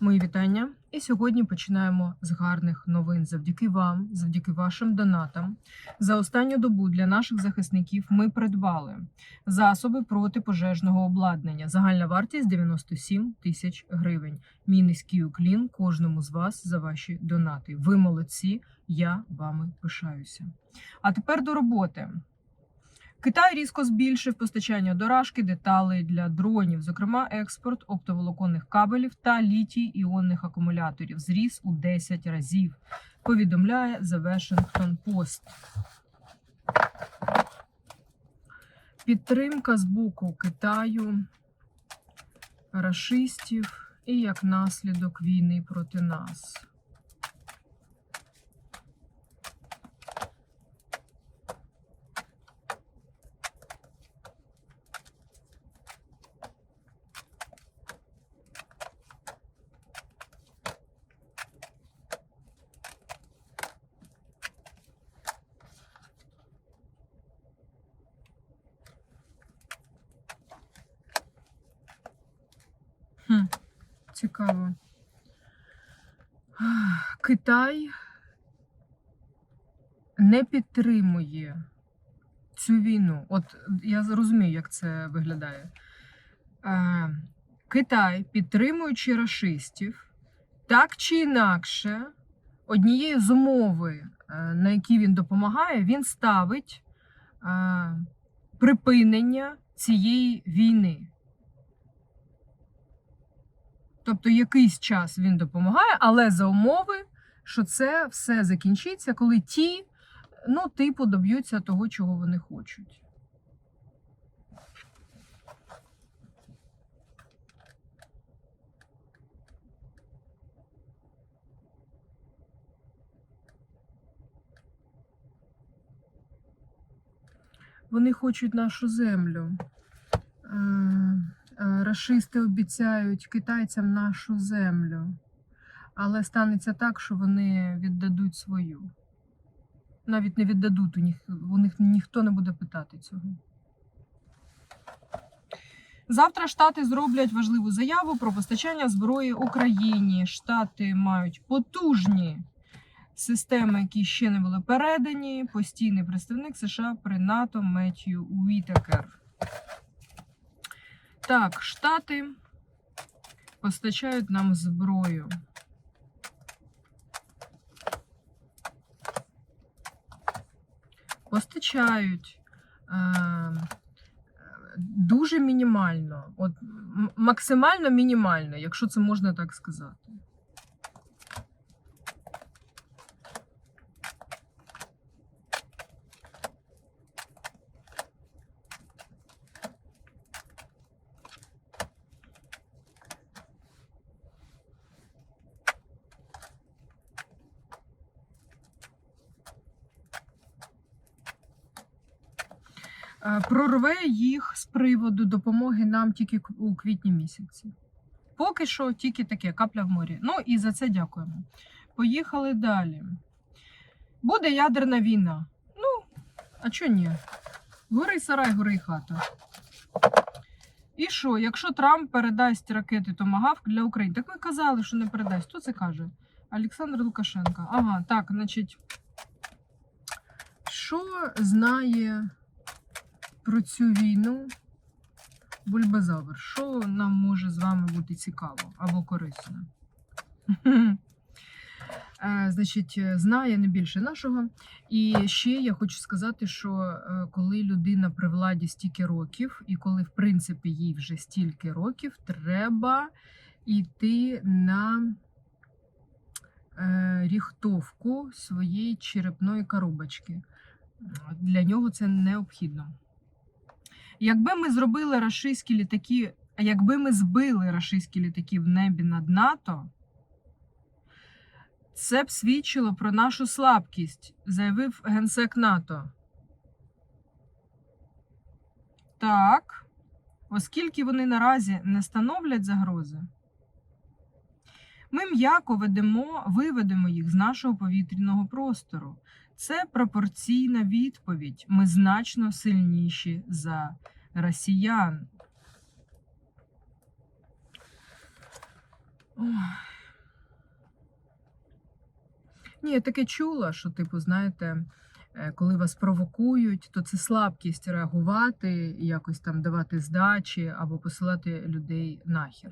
Мої вітання. І сьогодні починаємо з гарних новин. Завдяки вам, завдяки вашим донатам. За останню добу для наших захисників ми придбали засоби протипожежного обладнання. Загальна вартість 97 тисяч гривень. Мій низький уклін кожному з вас за ваші донати. Ви молодці, я вами пишаюся. А тепер до роботи. Китай різко збільшив постачання доражки, деталей для дронів, зокрема експорт оптоволоконних кабелів та літій іонних акумуляторів зріс у 10 разів. Повідомляє The Washington Post. Підтримка з боку Китаю, рашистів і як наслідок війни проти нас. Цікаво. Китай не підтримує цю війну. От я розумію, як це виглядає. Е, Китай, підтримуючи рашистів, так чи інакше, однією з умови, е, на які він допомагає, він ставить е, припинення цієї війни. Тобто якийсь час він допомагає, але за умови, що це все закінчиться, коли ті, ну, типу, доб'ються того, чого вони хочуть. Вони хочуть нашу землю. Рашисти обіцяють китайцям нашу землю, але станеться так, що вони віддадуть свою. Навіть не віддадуть, у них, у них ніхто не буде питати цього. Завтра Штати зроблять важливу заяву про постачання зброї Україні. Штати мають потужні системи, які ще не були передані. Постійний представник США при НАТО Меттью Уітекер. Так, Штати постачають нам зброю. Постачають е, дуже мінімально, от максимально мінімально, якщо це можна так сказати. Прорве їх з приводу допомоги нам тільки у квітні місяці. Поки що тільки таке капля в морі. Ну і за це дякуємо. Поїхали далі. Буде ядерна війна. Ну, а чого ні? Гори сарай, гори хата. І що, якщо Трамп передасть ракети Томагавк для України? Так ви казали, що не передасть. Хто це каже? Олександр Лукашенко. Ага, так, значить. Що знає про цю війну Бульбазавр. Що нам може з вами бути цікаво або корисно? Е, Значить, знає не більше нашого. І ще я хочу сказати, що е, коли людина при владі стільки років, і коли, в принципі, їй вже стільки років, треба йти на е, ріхтовку своєї черепної коробочки. Для нього це необхідно. Якби ми зробили рашистські літаки, а якби ми збили рашистські літаки в небі над НАТО, це б свідчило про нашу слабкість, заявив генсек НАТО. Так, оскільки вони наразі не становлять загрози, ми м'яко ведемо, виведемо їх з нашого повітряного простору. Це пропорційна відповідь. Ми значно сильніші за росіян. Ох. Ні, я таке чула, що, типу, знаєте, е, коли вас провокують, то це слабкість реагувати, якось там давати здачі або посилати людей нахер.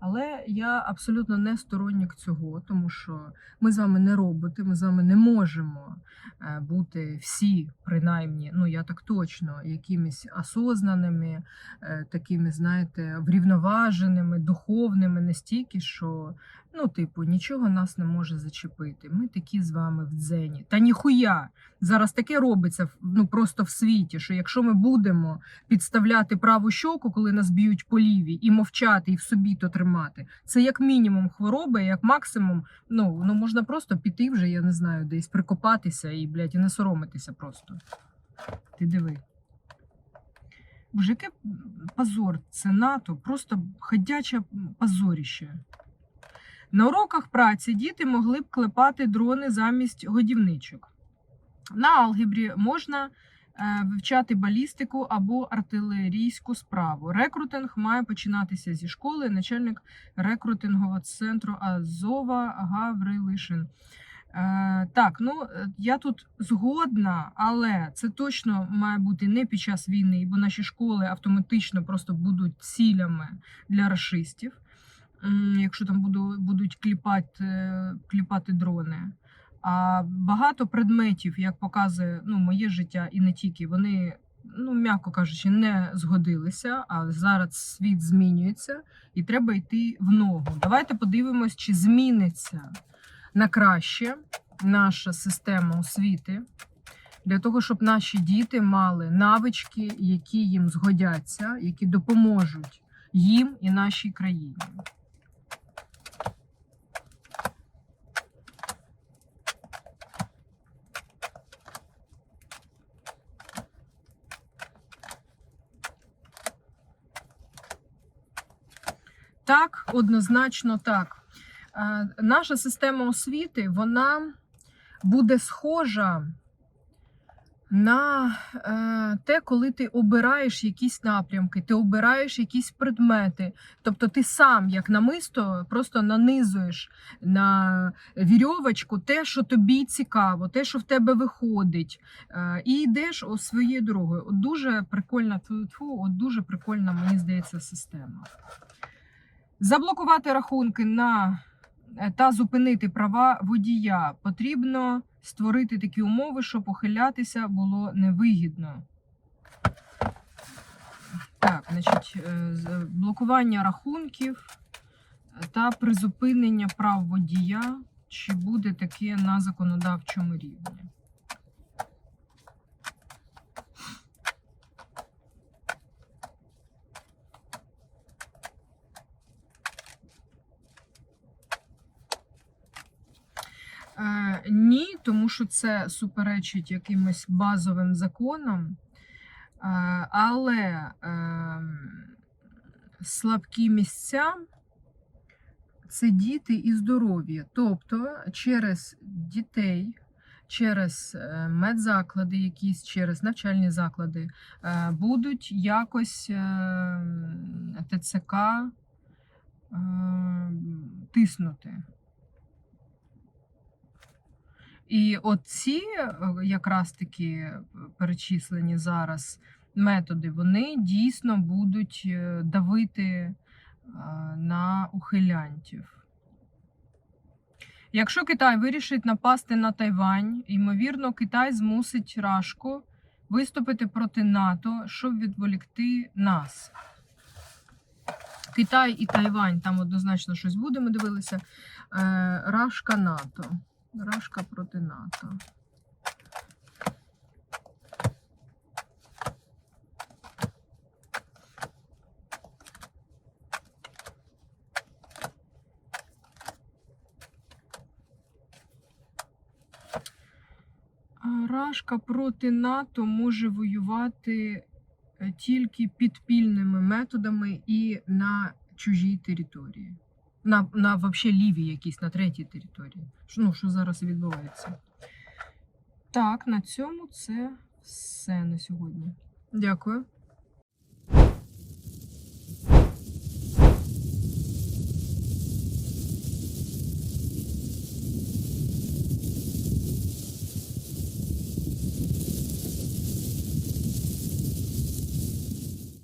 Але я абсолютно не сторонник цього, тому що ми з вами не роботи, ми з вами не можемо е, бути всі, принаймні, ну я так точно, якимись осознаними, е, такими, знаєте, врівноваженими, духовними настільки, що ну, типу, нічого нас не може зачепити. Ми такі з вами в дзені. Та ніхуя! Зараз таке робиться ну, просто в світі, що якщо ми будемо підставляти праву щоку, коли нас б'ють по лівій, і мовчати, і в собі то тримати, це як мінімум хвороби, як максимум, ну, ну можна просто піти вже, я не знаю, десь прикопатися і, блядь, і не соромитися просто. Ти диви. Боже, яке позор, це НАТО, просто ходяче позоріще. На уроках праці діти могли б клепати дрони замість годівничок. На алгебрі можна вивчати балістику або артилерійську справу. Рекрутинг має починатися зі школи. Начальник рекрутингового центру Азова Гаврилишин. Е, так, ну е, я тут згодна, але це точно має бути не під час війни, бо наші школи автоматично просто будуть цілями для расистів, якщо там будуть кліпати, е, кліпати дрони. А багато предметів, як показує ну, моє життя, і не тільки, вони, ну, м'яко кажучи, не згодилися. А зараз світ змінюється і треба йти в ногу. Давайте подивимось, чи зміниться на краще наша система освіти для того, щоб наші діти мали навички, які їм згодяться, які допоможуть їм і нашій країні. Так, однозначно так. Е, Наша система освіти вона буде схожа на е, те, коли ти обираєш якісь напрямки, ти обираєш якісь предмети. Тобто ти сам, як намисто, просто нанизуєш на вірьовочку те, що тобі цікаво, те, що в тебе виходить, е, і йдеш о, своєю дорогою. От дуже прикольна от дуже прикольна, мені здається, система. Заблокувати рахунки на е, та зупинити права водія потрібно створити такі умови, щоб ухилятися було невигідно. Так, значить, е, блокування рахунків та призупинення прав водія. Чи буде таке на законодавчому рівні? Е, ні, тому що це суперечить якимось базовим законам. Е, але е, слабкі місця це діти і здоров'я. Тобто через дітей, через е, медзаклади, якісь, через навчальні заклади е, будуть якось е, ТЦК е, тиснути. І оці е, якраз таки перечислені зараз методи, вони дійсно будуть е, давити е, на ухилянтів. Якщо Китай вирішить напасти на Тайвань, ймовірно, Китай змусить Рашку виступити проти НАТО, щоб відволікти нас. Китай і Тайвань, там однозначно щось буде, ми дивилися. Е, Рашка НАТО. Рашка проти НАТО. Рашка проти НАТО може воювати е, тільки підпільними методами і на чужій території. На, на вообще лівій якійсь, на третій території. Ну, що зараз відбувається. Так, на цьому це все на сьогодні. Дякую.